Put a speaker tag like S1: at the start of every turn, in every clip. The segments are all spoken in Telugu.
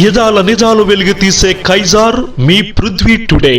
S1: యదాల నిజాలు వెలుగు తీసే కైజార్ మీ పృథ్వీ టుడే.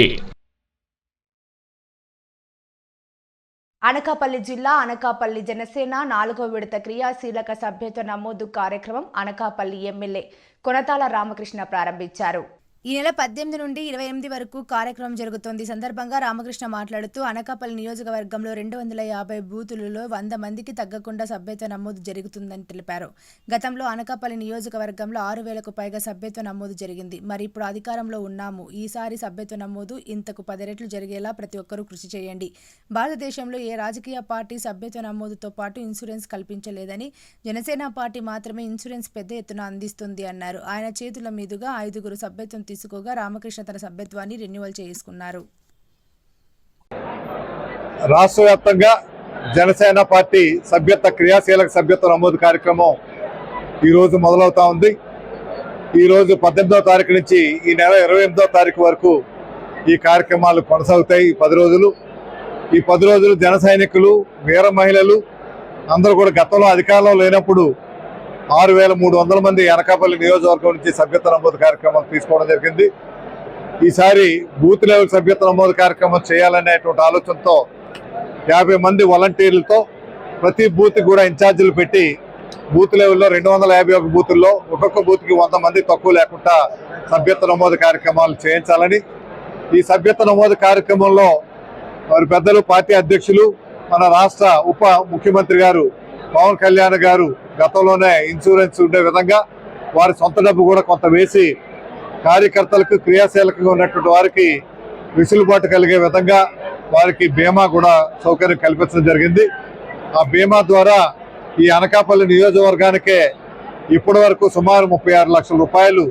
S2: అనకాపల్లి జిల్లా అనకాపల్లి జనసేన నాలుగో విడత క్రియాశీలక సభ్యత్వ నమోదు కార్యక్రమం అనకాపల్లి ఎమ్మెల్యే కొనతాల రామకృష్ణ ప్రారంభించారు.
S3: ఈ నెల పద్దెనిమిది నుండి ఇరవై ఎనిమిది వరకు కార్యక్రమం జరుగుతోంది. సందర్భంగా రామకృష్ణ మాట్లాడుతూ అనకాపల్లి నియోజకవర్గంలో రెండు వందల యాభై బూతులలో వంద మందికి తగ్గకుండా సభ్యత్వ నమోదు జరుగుతుందని తెలిపారు. గతంలో అనకాపల్లి నియోజకవర్గంలో ఆరు వేలకు పైగా సభ్యత్వ నమోదు జరిగింది. మరి ఇప్పుడు అధికారంలో ఉన్నాము. ఈసారి సభ్యత్వ నమోదు ఇంతకు పది రెట్లు జరిగేలా ప్రతి ఒక్కరూ కృషి చేయండి. భారతదేశంలో ఏ రాజకీయ పార్టీ సభ్యత్వ నమోదుతో పాటు ఇన్సూరెన్స్ కల్పించలేదని జనసేన పార్టీ మాత్రమే ఇన్సూరెన్స్ పెద్ద ఎత్తున అందిస్తుంది అన్నారు. ఆయన చేతుల మీదుగా ఐదుగురు సభ్యత్వం తీసుకోగా రామకృష్ణ తన సభ్యత్వాన్ని రెన్యువల్ చేసుకున్నారు.
S4: రాష్ట్ర వ్యాప్తంగా జనసేన పార్టీ సభ్యత్వ క్రియాశీలక సభ్యత్వ నమోదు కార్యక్రమం ఈరోజు మొదలవుతా ఉంది. ఈరోజు పద్దెనిమిదవ తారీఖు నుంచి ఈ నెల ఇరవై ఎనిమిదవ తారీఖు వరకు ఈ కార్యక్రమాలు కొనసాగుతాయి. ఈ పది రోజులు. ఈ పది రోజులు జన సైనికులు వీర మహిళలు అందరూ కూడా గతంలో అధికారంలో లేనప్పుడు ఆరు వేల మూడు వందల మంది అనకాపల్లి నియోజకవర్గం నుంచి సభ్యత్వ నమోదు కార్యక్రమం తీసుకోవడం జరిగింది. ఈసారి బూత్ లెవెల్ సభ్యత్వ నమోదు కార్యక్రమం చేయాలనేటువంటి ఆలోచనతో యాభై మంది వాలంటీర్లతో ప్రతి బూత్ కూడా ఇన్ఛార్జీలు పెట్టి బూత్ లెవెల్లో రెండు వందల యాభై ఒక బూతుల్లో ఒక్కొక్క బూత్కి వంద మంది తక్కువ లేకుండా సభ్యత్వ నమోదు కార్యక్రమాలు చేయించాలని ఈ సభ్యత్వ నమోదు కార్యక్రమంలో వారి పెద్దలు పార్టీ అధ్యక్షులు మన రాష్ట్ర ఉప ముఖ్యమంత్రి గారు పవన్ కళ్యాణ్ గారు గతంలోనే ఇన్సూరెన్స్ ఉండే విధంగా వారి సొంత డబ్బు కూడా కొంత వేసి కార్యకర్తలకు క్రియాశీలకంగా ఉన్నటువంటి వారికి వెసులుబాటు కలిగే విధంగా వారికి బీమా కూడా సౌకర్యం కల్పించడం జరిగింది. ఆ బీమా ద్వారా ఈ అనకాపల్లి నియోజకవర్గానికే ఇప్పటి వరకు సుమారు ముప్పై ఆరు లక్షల రూపాయలు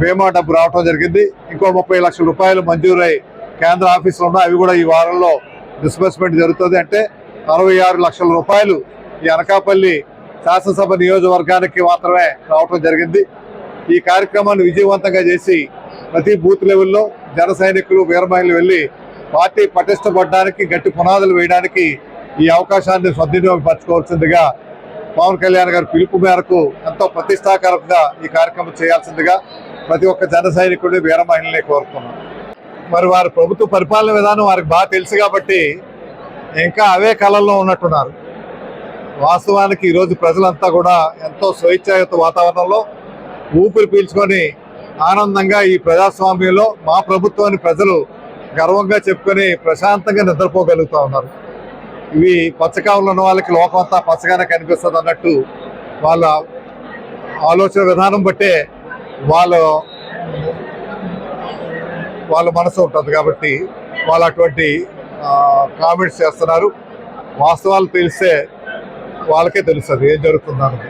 S4: బీమా డబ్బు రావడం జరిగింది. ఇంకో ముప్పై లక్షల రూపాయలు మంజూరై కేంద్ర ఆఫీసులో ఉన్నాయి. అవి కూడా ఈ వారంలో డిస్బర్స్మెంట్ జరుగుతుంది. అంటే అరవై ఆరు లక్షల రూపాయలు ఈ అనకాపల్లి శాసనసభ నియోజకవర్గానికి మాత్రమే రావటం జరిగింది. ఈ కార్యక్రమాన్ని విజయవంతంగా చేసి ప్రతి బూత్ లెవెల్లో జన సైనికులు వీరమహిళలు వెళ్ళి పార్టీ పటిష్టపడడానికి గట్టి పునాదులు వేయడానికి ఈ అవకాశాన్ని సద్వినియోగపరచుకోవాల్సిందిగా పవన్ కళ్యాణ్ గారి పిలుపు మేరకు ఎంతో ప్రతిష్టాకరంగా ఈ కార్యక్రమం చేయాల్సిందిగా ప్రతి ఒక్క జన సైనికుడిని వీర మహిళల్ని కోరుతున్నాం. మరి వారి ప్రభుత్వ పరిపాలన విధానం వారికి బాగా తెలుసు కాబట్టి ఇంకా అవే కళల్లో ఉన్నట్టున్నారు. వాస్తవానికి ఈరోజు ప్రజలంతా కూడా ఎంతో స్వేచ్ఛాయుత వాతావరణంలో ఊపిరి పీల్చుకొని ఆనందంగా ఈ ప్రజాస్వామ్యంలో మా ప్రభుత్వాన్ని ప్రజలు గర్వంగా చెప్పుకొని ప్రశాంతంగా నిద్రపోగలుగుతూ ఉన్నారు. ఇవి పచ్చకావులు ఉన్న వాళ్ళకి లోకం అంతా పచ్చగానే కనిపిస్తుంది అన్నట్టు వాళ్ళ ఆలోచన విధానం బట్టే వాళ్ళు వాళ్ళ మనసు ఉంటుంది కాబట్టి వాళ్ళు అటువంటి కామెంట్స్ చేస్తున్నారు. వాస్తవాలు తెలిస్తే వాళ్ళకే తెలుస్తుంది ఏం జరుగుతుందని